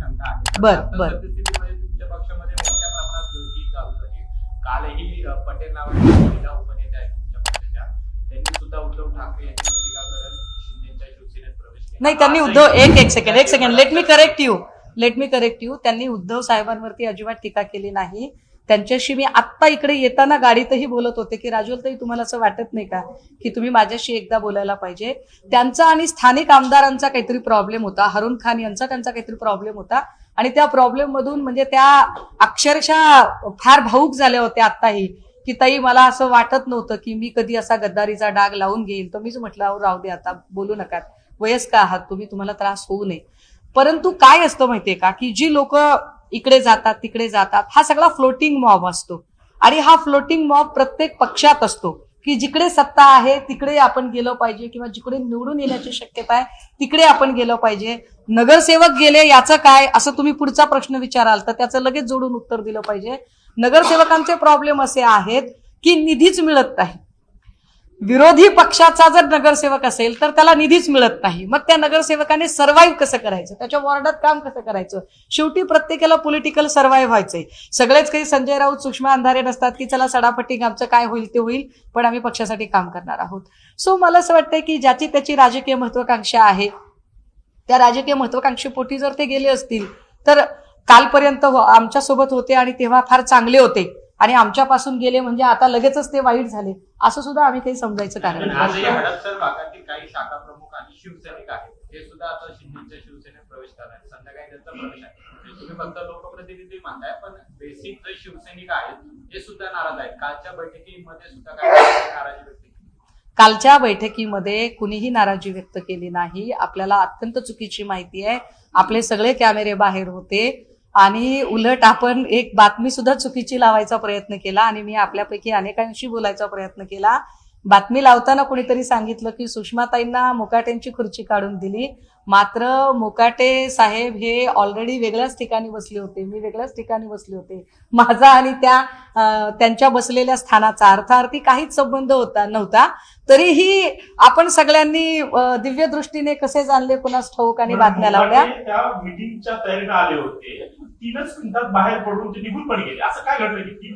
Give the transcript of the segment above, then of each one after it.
शंका आहे. बर, बर. तुमच्या पक्षामध्ये मोठ्या प्रमाणात युती चालू झाली. कालही पटेल नावाचे महिला उपनेते आहेत तुमच्या पक्षाच्या. त्यांनी सुद्धा उद्धव ठाकरे यांच्यावर टीका करत शिंदेच्या शिवसेनेत प्रवेश केला. नाही त्यांनी उद्धव एक एक सेकंड एक second let me correct you let me correct you त्यांनी उद्धव साहेबांवरती अजिबात टीका केली नाही. त्यांच्याशी मी आत्ता इकडे येताना गाडीतही बोलत होते की राजवलताई तुम्हाला असं वाटत नाही का की तुम्ही माझ्याशी एकदा बोलायला पाहिजे? त्यांचा आणि स्थानिक आमदारांचा काहीतरी प्रॉब्लेम होता. हरुण खान यांचा त्यांचा काहीतरी प्रॉब्लेम होता. आणि त्या प्रॉब्लेम मधून म्हणजे त्या अक्षरशः फार भाऊक झाल्या होत्या आत्ताही की ताई मला असं वाटत नव्हतं की मी कधी असा गद्दारीचा डाग लावून घेईल. तर मीच म्हटलं अहो राहू दे आता बोलू नका. वयस्क आहात तुम्ही तुम्हाला त्रास होऊ नये. परंतु काय असतं माहितीये का की जी लोक इकडे जातात तिकडे जातात. हा सगळा फ्लोटिंग मॉब असतो. आणि हा फ्लोटिंग मॉब प्रत्येक पक्षात असतो की जिकडे सत्ता आहे तिकडे आपण गेलो पाहिजे किंवा जिकडे निवडून येण्याची शक्यता आहे तिकडे आपण गेलो पाहिजे. नगरसेवक गेले याचं काय? असं तुम्ही पुढचा प्रश्न विचाराल तर त्याचं लगेच जोडून उत्तर दिलं पाहिजे. नगरसेवकांचे प्रॉब्लेम असे आहेत की निधीच मिळत नाही. विरोधी पक्षाचा जर नगरसेवक असेल तर त्याला निधीच मिळत नाही. मग त्या नगरसेवकाने सर्व्हाइव्ह कसं करायचं? त्याच्या वॉर्डात काम कसं करायचं? शेवटी प्रत्येकाला पॉलिटिकल सर्व्हाइव्ह व्हायचंय. सगळेच काही संजय राऊत सूक्ष्म अंधारे नसतात की चला सडापट्टी आमचं काय होईल ते होईल पण आम्ही पक्षासाठी काम करणार आहोत. सो मला असं वाटतंय की ज्याची त्याची राजकीय महत्वाकांक्षा आहे त्या राजकीय महत्वाकांक्षेपोटी जर ते गेले असतील तर कालपर्यंत हो- आमच्यासोबत होते आणि तेव्हा फार चांगले होते. आणि आमच्यापासून गेले म्हणजे आता लगेचच ते वाईट झाले. असं सुद्धा आम्ही काही समजायचं कारण काही शाखा प्रमुख आणि शिवसैनिक आहेत. ते सुद्धा आता शिंदेच्या शिवसेनेत प्रवेश करणार. संध्याकाळी त्यांचा प्रवेश आहे. तुम्ही फक्त लोकप्रतिनिधी म्हणताय पण बेसिक जे शिवसैनिक आहेत ते सुद्धा नाराज आहेत. कालच्या बैठकीमध्ये सुद्धा काय नाराजी व्यक्त केली कालच्या बैठकीमध्ये कुणीही नाराजी व्यक्त केली नाही. आपल्याला अत्यंत चुकीची माहिती आहे. आपले सगळे कॅमेरे बाहेर होते. आणि उलट आपण एक बातमी सुद्धा चुकीची लावायचा प्रयत्न केला आणि मी आपल्यापैकी अनेकांशी बोलायचा प्रयत्न केला. बातमी लावताना कुणीतरी सांगितलं की सुषमाताईंना मुकाट्यांची खुर्ची काढून दिली. मात्र मुकाटे साहेब हे ऑलरेडी वेगळ्याच ठिकाणी बसले होते. मी वेगळ्याच ठिकाणी बसले होते. माझा आणि त्या त्यांच्या बसलेल्या स्थानाचा अर्थार्थी काहीच संबंध होता नव्हता. तरीही आपण सगळ्यांनी दिव्य दृष्टीने कसे जाणले कुणास ठाऊक आणि बातम्या लावल्या? मिटिंगच्या तयारीला आले होते. तीनच मिनिटात बाहेर पडून ते निघून पण गेले. असं काय घडलं की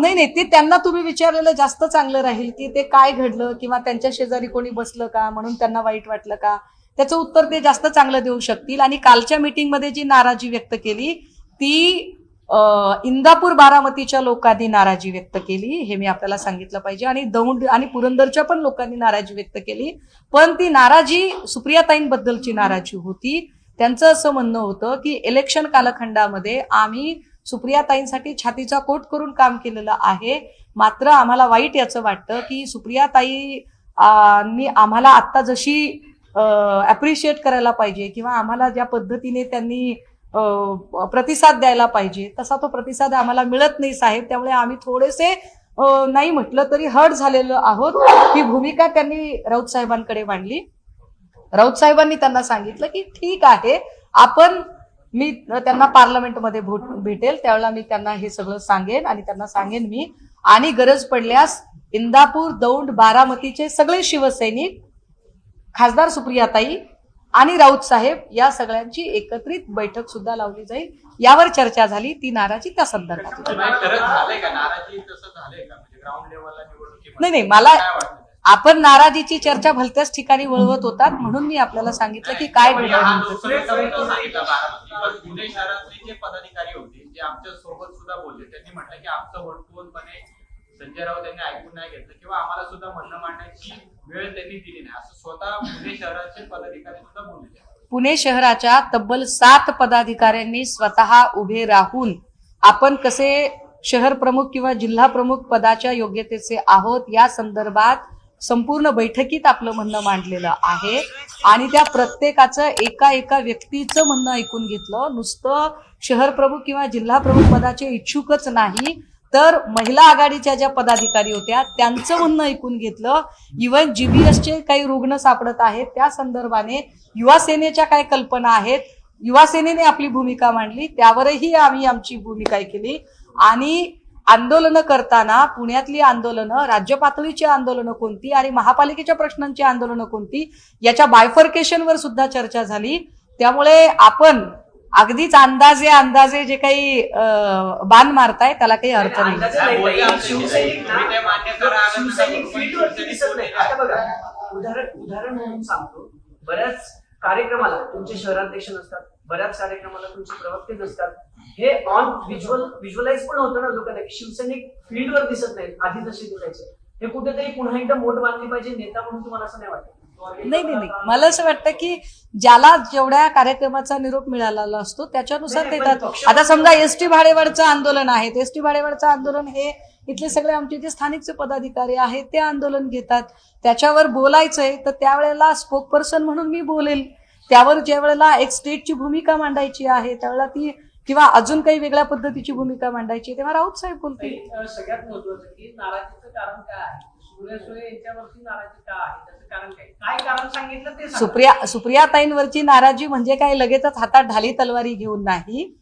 नाही नाही. ते त्यांना तुम्ही विचारलेलं जास्त चांगलं राहील की ते काय घडलं किंवा त्यांच्या शेजारी कोणी बसलं का? म्हणून त्यांना वाईट वाटलं का? त्याचं उत्तर ते जास्त चांगलं देऊ शकतील. आणि कालच्या मीटिंगमध्ये जी नाराजी व्यक्त केली ती इंदापूर बारामतीच्या लोकांनी नाराजी व्यक्त केली. हे मी आपल्याला सांगितलं पाहिजे. आणि दौंड आणि पुरंदरच्या पण लोकांनी नाराजी व्यक्त केली. पण ती नाराजी सुप्रियाताईंबद्दलची नाराजी होती. त्यांचं असं म्हणणं होतं की इलेक्शन कालखंडामध्ये आम्ही सुप्रियाताईंसाठी छातीचा कोट करून काम केलेलं आहे. मात्र आम्हाला वाईट याचं वाटतं की सुप्रियाताई आम्हाला आत्ता जशी ॲप्रिशिएट करायला पाहिजे किंवा आम्हाला ज्या पद्धतीने त्यांनी प्रतिसाद द्यायला पाहिजे तसा तो प्रतिसाद आम्हाला मिळत नाही साहेब. त्यामुळे आम्ही थोडेसे नाही म्हटलं तरी हर्ट झालेलो आहोत. ही भूमिका त्यांनी राऊत साहेबांकडे मांडली. राऊत साहेबांनी त्यांना सांगितलं की ठीक आहे आपण मी त्यांना पार्लमेंटमध्ये भेटेल त्यावेळेला मी त्यांना हे सगळं सांगेन आणि त्यांना सांगेन मी. आणि गरज पडल्यास इंदापूर दौंड बारामतीचे सगळे शिवसैनिक खासदार सुप्रियाताई आणि राऊत साहेब या सगळ्यांची एकत्रित बैठक सुद्धा लावली जाईल. यावर चर्चा झाली ती नाराजी त्या संदर्भात. नाही, म्हणजे नाही, नाही, मला- आपण नाराजीची चर्चा भलत्याच ठिकाणी वळवत होतात म्हणून मी आपल्याला सांगितलं की काय पदाधिकारी होते जे आमच्यासोबत सुद्धा बोलले त्यांनी म्हटलं की आमचं संजय राऊत यांनी ऐकून नाही घेतलं किंवा आम्हाला सुद्धा म्हणणं मांडण्याची वेळ त्यांनी दिली नाही. असं स्वतः पुणे शहराचे पदाधिकारी सुद्धा बोलले पुणे शहराच्या तब्बल सात पदाधिकाऱ्यांनी स्वतः उभे राहून आपण कसे शहर प्रमुख किंवा जिल्हा प्रमुख पदाच्या योग्यतेचे आहोत या संदर्भात संपूर्ण बैठकीत आपलं म्हणणं मांडलेलं आहे. आणि त्या प्रत्येकाचं एका एका व्यक्तीचं म्हणणं ऐकून घेतलं. नुसतं शहर प्रमुख किंवा जिल्हा प्रमुख पदाचे इच्छुकच नाही. तर महिला आघाडीच्या ज्या पदाधिकारी होत्या त्यांचं म्हणणं ऐकून घेतलं इव्हन जीबीएसचे काही रुग्ण सापडत आहेत त्या संदर्भाने युवा सेनेच्या काय कल्पना आहेत युवा सेनेने आपली भूमिका मांडली त्यावरही आम्ही आमची भूमिका केली आणि आंदोलनं करताना पुण्यातली आंदोलनं राज्य पातळीची आंदोलनं कोणती आणि महापालिकेच्या प्रश्नांची आंदोलनं कोणती याच्या बायफर्केशनवर सुद्धा चर्चा झाली. त्यामुळे आपण अगदीच अंदाजे अंदाजे जे काही बाण मारताय त्याला काही अर्थ नाही. उदाहरण उदाहरण म्हणून सांगतो. बऱ्याच कार्यक्रमाला तुमचे शहराध्यक्ष नसतात बऱ्याच कार्यक्रमाला तुमचे प्रवक्ते नसतात हे ऑन व्हिज्युअल व्हिज्युअलाइज पण होतं ना लोकांना की शिवसैनिक फील्डवर दिसत नाहीत आधी जसे दिसायचे. हे कुठेतरी पुन्हा एकदा मोठ बांधली पाहिजे नेता म्हणून तुम्हाला असं नाही वाटत? नाही नाही नाही. मला असं वाटतं की ज्याला जेवढ्या कार्यक्रमाचा निरोप मिळालेला असतो त्याच्यानुसार नाही, ते पण येतात पक्ष- आता समजा एस टी भाडेवाढचं आंदोलन आहे एस टी भाडेवाढचं आंदोलन हे इथले सगळे आमचे जे स्थानिकचे पदाधिकारी आहेत ते आंदोलन घेतात. त्याच्यावर बोलायचंय तर त्यावेळेला स्पोक पर्सन म्हणून मी बोलेल. त्यावर ज्या वेळेला एक स्टेटची भूमिका मांडायची आहे त्यावेळेला ती किंवा अजून काही वेगळ्या पद्धतीची भूमिका मांडायची तेव्हा राऊत साहेब बोलतील. सगळ्यात महत्वाचं की नाराजीचं कारण काय आहे? सुप्रिया सुप्रिया सुप्रियाताईंवरची नाराजी म्हणजे काय? लगेचच हातात ढाली तलवारी घेऊन नाही.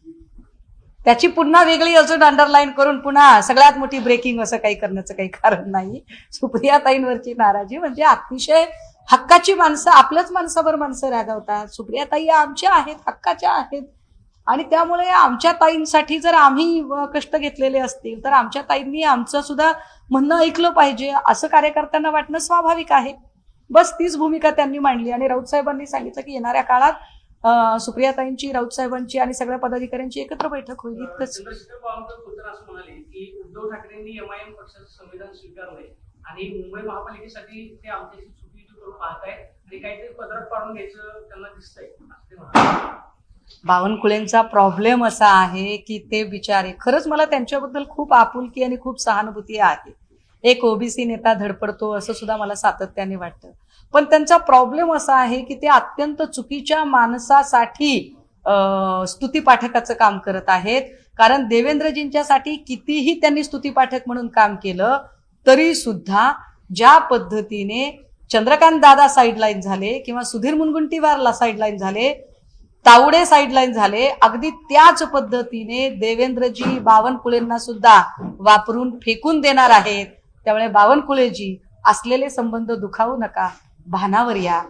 त्याची पुन्हा वेगळी अजून अंडरलाईन करून पुन्हा सगळ्यात मोठी ब्रेकिंग असं काही करण्याचं काही कारण नाही. सुप्रियाताईंवरची नाराजी म्हणजे अतिशय हक्काची माणसं आपल्याच माणसावर माणसं रागावतात. सुप्रियाताई आमच्या आहेत हक्काच्या आहेत. आणि त्यामुळे आमच्या ताईंसाठी जर आम्ही कष्ट घेतलेले असतील तर आमच्या ताईंनी आमचं सुद्धा म्हणणं ऐकलं पाहिजे. असं कार्यकर्त्यांना वाटणं स्वाभाविक आहे. बस तीच भूमिका त्यांनी मांडली. आणि राऊत साहेबांनी सांगितलं की येणाऱ्या काळात सुप्रियाताईंची राऊत साहेबांची आणि सगळ्या पदाधिकाऱ्यांची एकत्र बैठक होईल इतकंच. म्हणाले की उद्धव ठाकरेंनी एमआयएम पक्षाचं संविधान स्वीकारलंय आणि मुंबई महापालिकेसाठी ते आमच्याशी चुकी करून पाहतायत आणि काहीतरी पदरात पाडून घ्यायचं त्यांना दिसतंय. बावनकुळेंचा प्रॉब्लेम असा आहे की ते बिचारे खरंच मला त्यांच्याबद्दल खूप आपुलकी आणि खूप सहानुभूती आहे. एक ओबीसी नेता धडपडतो असं सुद्धा मला सातत्याने वाटतं. पण त्यांचा प्रॉब्लेम असा आहे की ते अत्यंत चुकीच्या माणसासाठी स्तुतीपाठकाचं काम करत आहेत. कारण देवेंद्रजींच्यासाठी कितीही त्यांनी स्तुतीपाठक म्हणून काम केलं तरी सुद्धा ज्या पद्धतीने चंद्रकांत दादा साईडलाईन झाले किंवा सुधीर मुनगुंटीवारला साईडलाईन झाले तावडे साईडलाईन झाले. अगदी त्याच पद्धतीने देवेंद्रजी बावनकुळेंना सुद्धा वापरून फेकून देणार आहेत. त्यामुळे बावनकुळेजी असलेले संबंध दुखावू नका भानावर या.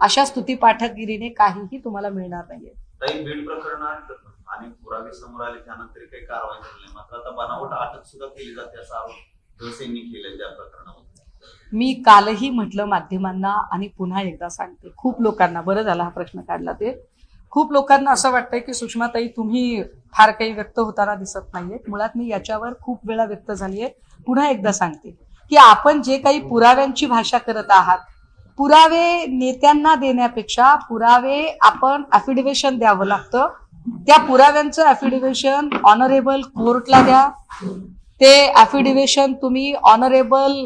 अशा स्तुती पाठकगिरीने काहीही तुम्हाला मिळणार नाहीये. काही बीड प्रकरणात अनेक पुरावे समोर आले त्यानंतर काही कारवाई झाली नाही. मात्र आता बनावट अटक सुद्धा केली जाते असा आरोप धसेंनी केले त्या प्रकरणामध्ये. मी कालही म्हटलं माध्यमांना आणि पुन्हा एकदा सांगते खूप लोकांना बरं झाला हा प्रश्न काढला ते. खूप लोकांना असं वाटतंय की सुषमाताई तुम्ही फार काही व्यक्त होताना दिसत नाहीये. मुळात मी याच्यावर खूप वेळा व्यक्त झालीये. पुन्हा एकदा सांगते की आपण जे काही पुराव्यांची भाषा करत आहात पुरावे नेत्यांना देण्यापेक्षा पुरावे आपण अफिडेव्हिशन द्यावं लागतं. त्या पुराव्यांचं अफिडेव्हिशन ऑनरेबल कोर्टला द्या. ते अफिडेव्हिशन तुम्ही ऑनरेबल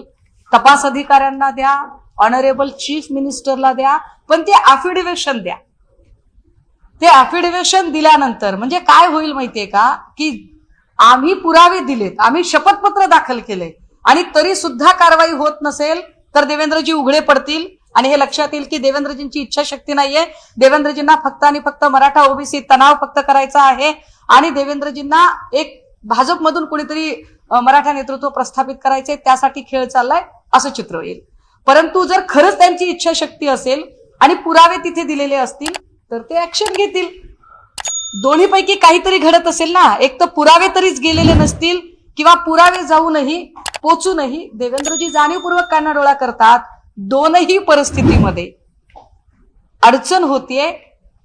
तपास अधिकाऱ्यांना द्या ऑनरेबल चीफ मिनिस्टरला द्या पण ते अफिडेव्हिशन द्या. ते ॲफिडेव्हिशन दिल्यानंतर म्हणजे काय होईल माहितीये का? की आम्ही पुरावे दिलेत आम्ही शपथपत्र दाखल केले आणि तरी सुद्धा कारवाई होत नसेल तर देवेंद्रजी उघडे पडतील. आणि हे लक्षात येईल की देवेंद्रजींची इच्छाशक्ती नाहीये. देवेंद्रजींना फक्त आणि फक्त मराठा ओबीसी तणाव फक्त करायचा आहे. आणि देवेंद्रजींना एक भाजपमधून कुणीतरी मराठा नेतृत्व प्रस्थापित करायचे त्यासाठी खेळ चाललाय असं चित्र येईल. परंतु जर खरंच त्यांची इच्छाशक्ती असेल आणि पुरावे तिथे दिलेले असतील तर ते ऍक्शन घेतील. दोन्हीपैकी काहीतरी घडत असेल ना एक तर पुरावे तरीच गेलेले नसतील किंवा पुरावे जाऊनही पोचूनही देवेंद्रजी जाणीवपूर्वक कानाडोळा करतात दोनही परिस्थितीमध्ये. अडचण होतीये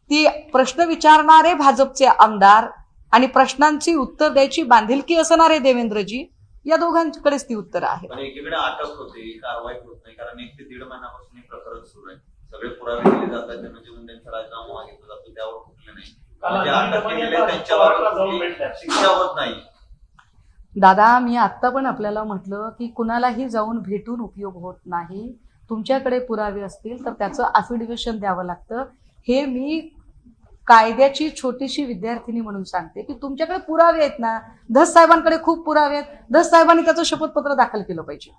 ती प्रश्न विचारणारे भाजपचे आमदार आणि प्रश्नांची उत्तर द्यायची बांधिलकी असणारे देवेंद्रजी या दोघांकडेच ती उत्तर आहेत. एकीकडे अटक होते कारवाई होत नाही कारण एक ते दीड महिन्यापासून हे प्रकरण सुरू आहे. सगळे पुरावे दिले जातात धनंजय मुंडेंचा राजीनामा मागितला जातो त्यावर कुठले नाही. अटक केलेले त्यांच्यावर कुठली. शिक्षा होत नाही. दादा मी आत्ता पण आपल्याला म्हटलं की कुणालाही जाऊन भेटून उपयोग होत नाही. तुमच्याकडे पुरावे असतील तर त्याचं अफिडेव्हिशन द्यावं लागतं. हे मी कायद्याची छोटीशी विद्यार्थिनी म्हणून सांगते की तुमच्याकडे पुरावे आहेत ना धस साहेबांकडे खूप पुरावे आहेत. धस साहेबांनी त्याचं शपथपत्र दाखल केलं पाहिजे.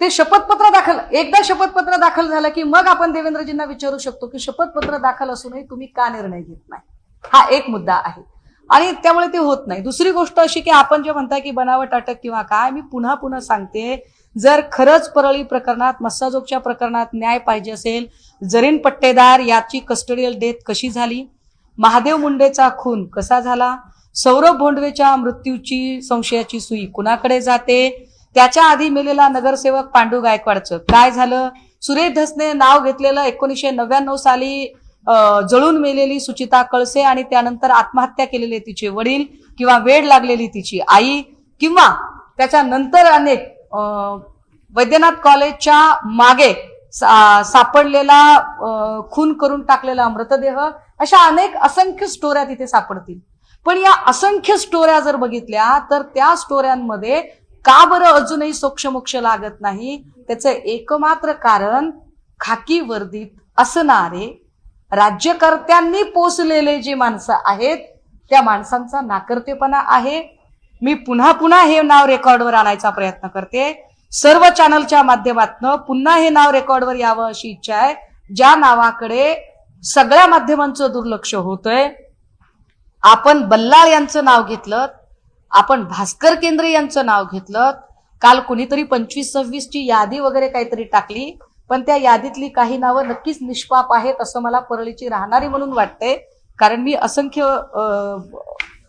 ते शपथपत्र दाखल एकदा शपथपत्र दाखल झालं की मग आपण देवेंद्रजींना विचारू शकतो की शपथपत्र दाखल असूनही तुम्ही का निर्णय घेत नाही? हा एक मुद्दा आहे. आणि त्यामुळे ते होत नाही. दुसरी गोष्ट अशी की आपण जे म्हणताय की बनावट अटक किंवा काय मी पुन्हा पुन्हा सांगते जर खरंच परळी प्रकरणात मस्साजोगच्या प्रकरणात न्याय पाहिजे असेल जरीन पट्टेदार याची कस्टडियल डेथ कशी झाली महादेव मुंडेचा खून कसा झाला सौरभ भोंडवेच्या मृत्यूची संशयाची सुई कुणाकडे जाते त्याच्या आधी मेलेला नगरसेवक पांडू गायकवाडचं. काय झालं? सुरेश धसने नाव घेतलेलं एकोणीसशे नव्याण्णव साली जळून मेलेली सुचिता कळसे आणि त्यानंतर आत्महत्या केलेले तिचे वडील किंवा वेड लागलेली तिची आई किंवा त्याच्यानंतर अनेक वैद्यनाथ कॉलेजच्या मागे सा- सापडलेला खून करून टाकलेला मृतदेह अशा अनेक असंख्य स्टोऱ्या तिथे सापडतील. पण या असंख्य स्टोऱ्या जर बघितल्या तर त्या स्टोऱ्यांमध्ये का बरं अजूनही सोक्षमोक्ष लागत नाही? त्याचं एकमात्र कारण खाकी वर्दीत असणारे राज्यकर्त्यांनी पोचलेले जे माणसं आहेत त्या माणसांचा नाकर्तेपणा आहे. मी पुन्हा पुन्हा हे नाव रेकॉर्डवर आणायचा प्रयत्न करते. सर्व चॅनलच्या माध्यमातून पुन्हा हे नाव रेकॉर्डवर यावं अशी इच्छा आहे ज्या नावाकडे सगळ्या माध्यमांचं दुर्लक्ष होतंय. आपण बल्लाळ यांचं नाव घेतलं आपण भास्कर केंद्र यांचं नाव घेतलं. काल कुणीतरी पंचवीस सव्वीस ची यादी वगैरे काहीतरी टाकली. पण त्या यादीतली काही नावं नक्कीच निष्पाप आहेत असं मला परळीची राहणारी म्हणून वाटते कारण मी असंख्य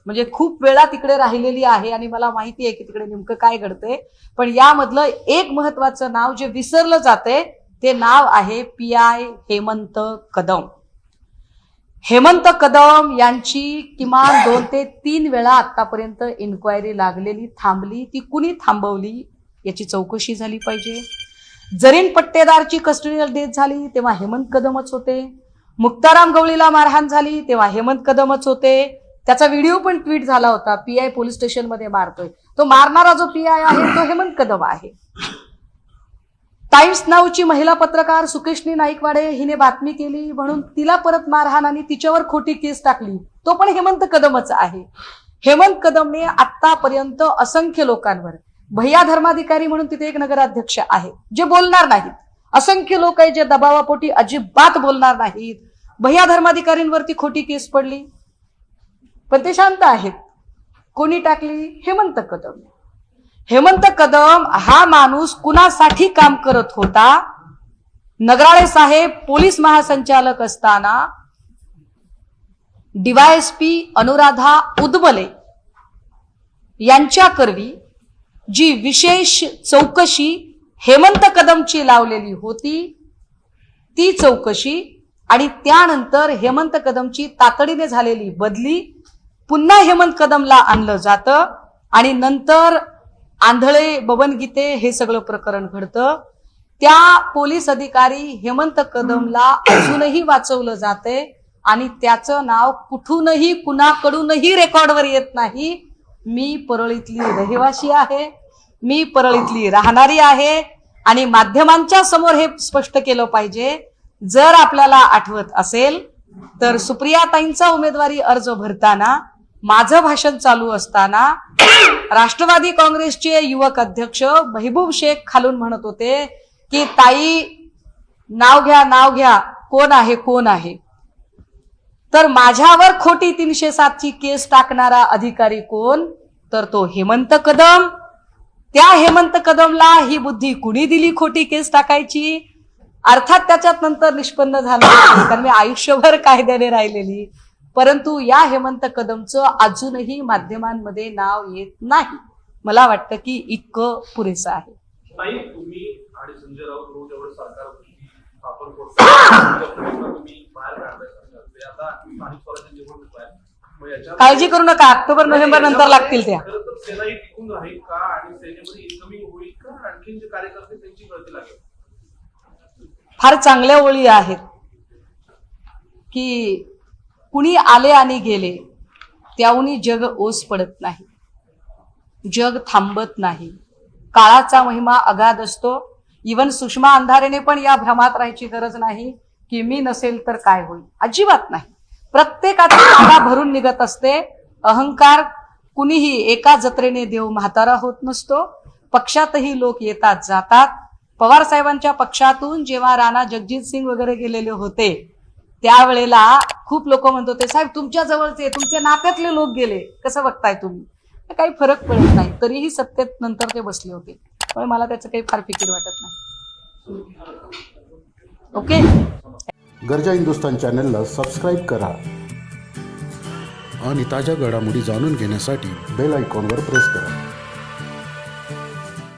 म्हणजे खूप वेळा तिकडे राहिलेली आहे आणि मला माहिती आहे की तिकडे नेमकं काय घडतंय. पण यामधलं एक महत्वाचं नाव जे विसरलं जाते ते नाव आहे पी आय हेमंत कदम. हेमंत कदम यांची किमान दोन ते तीन वेळा आतापर्यंत इन्क्वायरी लागलेली थांबली. ती कुणी थांबवली याची चौकशी झाली पाहिजे. जरीन पट्टेदारची कस्टडियल डेथ झाली तेव्हा हेमंत कदमच होते. मुक्ताराम गवळीला मारहाण झाली तेव्हा हेमंत कदमच होते. त्याचा व्हिडिओ पण ट्विट झाला होता. पी आय पोलीस स्टेशनमध्ये मारतोय. तो मारणारा जो पी आय आहे तो हेमंत कदम आहे. टाइम्स नाऊची महिला पत्रकार सुकेशनी नाईकवाडे हिने बातमी केली म्हणून तिला परत मारहाण आणि तिच्यावर खोटी केस टाकली. तो पण हेमंत कदमच आहे. हेमंत कदमने आतापर्यंत असंख्य लोकांवर भैया धर्माधिकारी म्हणून तिथे एक नगराध्यक्ष आहे जे बोलणार नाहीत. असंख्य लोक आहे जे दबावापोटी अजिबात बोलणार नाहीत. भैया धर्माधिकारींवरती खोटी केस पडली. पण ते शांत आहेत. कोणी टाकली हेमंत कदम. हेमंत कदम हा माणूस कुणासाठी काम करत होता? नगराळे साहेब पोलीस महासंचालक असताना डीवायएसपी अनुराधा उदबले यांच्याकरवी जी विशेष चौकशी हेमंत कदमची लावलेली होती ती चौकशी आणि त्यानंतर हेमंत कदमची तातडीने झालेली बदली पुन्हा हेमंत कदमला आणलं जातं आणि नंतर आंधळे बबन गीते हे सगळं प्रकरण घडतं. त्या पोलीस अधिकारी हेमंत कदमला अजूनही वाचवलं जाते आणि त्याचं नाव कुठूनही कुणाकडूनही रेकॉर्डवर येत नाही. मी परळीतली रहिवाशी आहे. मी परळीतली राहणारी आहे आणि माध्यमांच्या समोर हे स्पष्ट केलं पाहिजे. जर आपल्याला आठवत असेल तर सुप्रियाताईंचा उमेदवारी अर्ज भरताना माझं भाषण चालू असताना राष्ट्रवादी काँग्रेसचे युवक अध्यक्ष महबूब शेख खालून म्हणत होते की ताई नाव घ्या नाव घ्या कोण आहे कोण आहे? तर माझ्यावर खोटी तीनशे सातची केस टाकणारा अधिकारी कोण? तर तो हेमंत कदम. त्या हेमंत कदमला ही बुद्धी कुणी दिली खोटी केस टाकायची? अर्थात त्याच्यात नंतर निष्पन्न झालं कारण मी आयुष्यभर कायद्याने राहिलेली. परंतु या हेमंत कदमचं अजूनही माध्यमांमध्ये नाव येत नाही. मला वाटतं की इतकं पुरेसं आहे. याच्यात- काळजी करू नका. ऑक्टोबर नोव्हेंबर नंतर लागतील त्या. फार चांगल्या ओळी आहेत की कुणी आले आणि गेले त्याहूनही जग ओस पडत नाही. जग थांबत नाही. काळाचा महिमा अगाध असतो. इवन सुषमा अंधारेने पण या भ्रमात राहायची गरज नाही. की मी नसेल तर काय होईल? अजिबात नाही. प्रत्येकाची जागा भरून निघत असते. अहंकार कुणीही एका जत्रेने देव म्हातारा होत नसतो. पक्षातही लोक येतात जातात. पवार साहेबांच्या पक्षातून जेव्हा राणा जगजित सिंग वगैरे गेलेले होते त्यावेळेला खूप लोक म्हणत होते साहेब तुमच्या जवळचे तुमच्या नात्यातले लोक गेले. कसं बघताय तुम्ही? काही फरक पडत नाही. तरीही सत्तेत नंतर ते बसले होते. त्यामुळे मला त्याचं काही फार फिकीर वाटत नाही. ओके? गरजा हिंदुस्तान चॅनलला सबस्क्राईब करा. आणि ताज्या घडामोडी जाणून घेण्यासाठी बेल आयकॉनवर प्रेस करा.